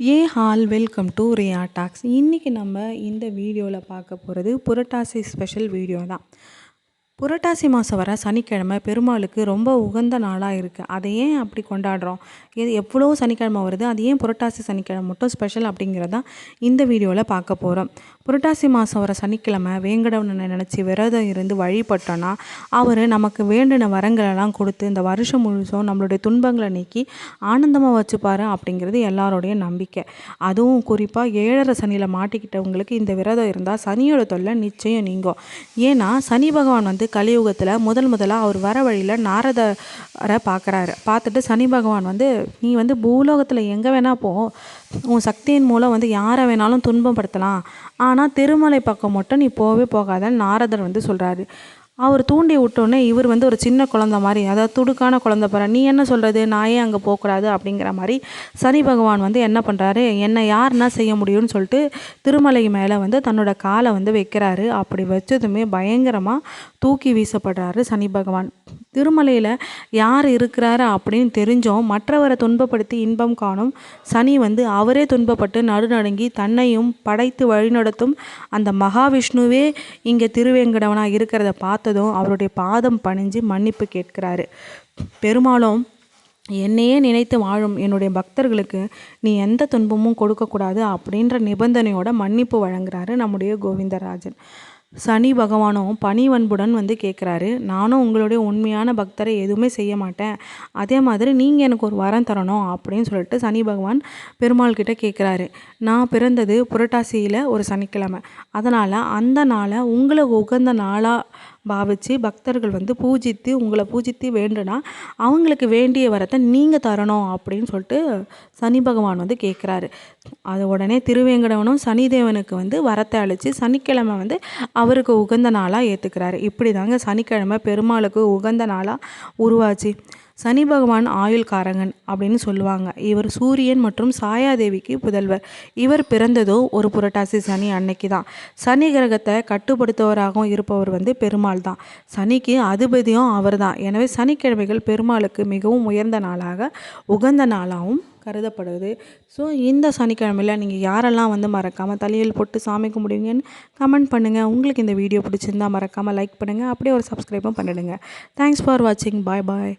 Hey all welcome to Riya talks. இன்றைக்கி நம்ம இந்த வீடியோவில் பார்க்க போகிறது புரட்டாசி ஸ்பெஷல் வீடியோ தான் புரட்டாசி மாதம் வர சனிக்கிழமை பெருமாளுக்கு ரொம்ப உகந்த நாளாக இருக்குது அதை ஏன் அப்படி கொண்டாடுறோம்? இது எவ்வளோ சனிக்கிழமை வருது? அது ஏன் புரட்டாசி சனிக்கிழமை மட்டும் ஸ்பெஷல் அப்படிங்கிறதான் இந்த வீடியோவில் பார்க்க போகிறோம் புரட்டாசி மாதம் வர சனிக்கிழமை வேங்கடவனை நினச்சி விரதம் இருந்து வழிபட்டோன்னா அவர் நமக்கு வேண்டின வரங்களெல்லாம் கொடுத்து இந்த வருஷம் முழுசும் நம்மளுடைய துன்பங்களை நீக்கி ஆனந்தமாக வச்சுப்பார் அப்படிங்கிறது எல்லாருடைய நம்பிக்கை. அதுவும் குறிப்பாக ஏழரை சனியில் மாட்டிக்கிட்டவங்களுக்கு இந்த விரதம் இருந்தால் சனியோட தொல்லை நிச்சயம் நீங்கும். ஏன்னா சனி பகவான் வந்து கலியுகத்தில் முதல் முதலாக அவர் வர வழியில் நாரதரை பார்க்குறாரு பார்த்துட்டு சனி பகவான் வந்து நீ வந்து பூலோகத்தில் எங்கே வேணால் போ. உன் சக்தியின் மூலம் வந்து யாரை வேணாலும் துன்பப்படுத்தலாம். ஆனால் திருமலை பக்கம் மட்டும் நீ போகவே போகாதன்னு நாரதர் வந்து சொல்கிறாரு அவர் தூண்டி விட்டோன்னே இவர் வந்து ஒரு சின்ன குழந்த மாதிரி அதாவது துடுக்கான குழந்த போகிற நீ என்ன சொல்கிறது நான் ஏன் அங்கே போகக்கூடாது அப்படிங்கிற மாதிரி சனி பகவான் வந்து என்ன பண்ணுறாரு என்னை யாருன்னா செய்ய முடியும்னு சொல்லிட்டு திருமலை மேலே வந்து தன்னோட காலை வந்து வைக்கிறாரு. அப்படி வச்சதுமே பயங்கரமாக தூக்கி வீசப்படுறாரு சனி பகவான். திருமலையில் யார் இருக்கிறாரு அப்படின்னு தெரிஞ்சோம். மற்றவரை துன்பப்படுத்தி இன்பம் காணும். சனி வந்து அவரே துன்பப்பட்டு நடுநடுங்கி தன்னையும் படைத்து வழிநடத்தும் அந்த மகாவிஷ்ணுவே இங்கே திருவேங்கடவனாக இருக்கிறத பார்த்ததும் அவருடைய பாதம் பணிஞ்சு மன்னிப்பு கேட்கிறாரு. பெருமாளும் என்னையே நினைத்து வாழும் என்னுடைய பக்தர்களுக்கு நீ எந்த துன்பமும் கொடுக்கக்கூடாது அப்படின்ற நிபந்தனையோட மன்னிப்பு வழங்குறாரு நம்முடைய கோவிந்தராஜன். சனி பகவானும் பணிவன்புடன் வந்து கேட்குறாரு நானும் உங்களுடைய உண்மையான பக்தரை எதுவுமே செய்ய மாட்டேன். அதே மாதிரி நீங்கள் எனக்கு ஒரு வரம் தரணும் அப்படின்னு சொல்லிட்டு சனி பகவான் பெருமாள் கிட்ட கேட்குறாரு நான் பிறந்தது புரட்டாசியில் ஒரு சனிக்கிழமை. அதனால் அந்த நாளை உங்களை உகந்த நாளாக பாவித்து பக்தர்கள் வந்து பூஜித்து உங்களை பூஜித்து வேண்டுனா அவங்களுக்கு வேண்டிய வரத்தை நீங்கள் தரணும் அப்படின்னு சொல்லிட்டு சனி பகவான் வந்து கேட்குறாரு அது உடனே திருவேங்கடவனும் சனிதேவனுக்கு வந்து வரத்தை அழித்து சனிக்கிழமை வந்து அவருக்கு உகந்த நாளாக ஏற்றுக்கிறாரு இப்படி தாங்க சனிக்கிழமை பெருமாளுக்கு உகந்த நாளாக உருவாச்சு. சனி பகவான் ஆயுள்காரங்கன் அப்படின்னு சொல்லுவாங்க. இவர் சூரியன் மற்றும் சாயாதேவிக்கு புதல்வர். இவர் பிறந்ததோ ஒரு புரட்டாசி சனி அன்னைக்கு தான். சனி கிரகத்தை கட்டுப்படுத்துவராகவும் இருப்பவர் வந்து பெருமாள் தான். சனிக்கு அதிபதியும் அவர் தான். எனவே சனிக்கிழமைகள் பெருமாளுக்கு மிகவும் உயர்ந்த நாளாக உகந்த நாளாகவும் கருதப்படுது ஸோ இந்த சனிக்கிழமையில் நீங்கள் யாரெல்லாம் வந்து மறக்காமல் தலையில் போட்டு சாமி கும்பிடுவீங்கன்னு கமெண்ட் பண்ணுங்கள் உங்களுக்கு இந்த வீடியோ பிடிச்சிருந்தா மறக்காமல் லைக் பண்ணுங்கள் அப்படியே ஒரு சப்ஸ்கிரைபும் பண்ணிடுங்க. தேங்க்ஸ் ஃபார் வாட்சிங் பாய் பாய்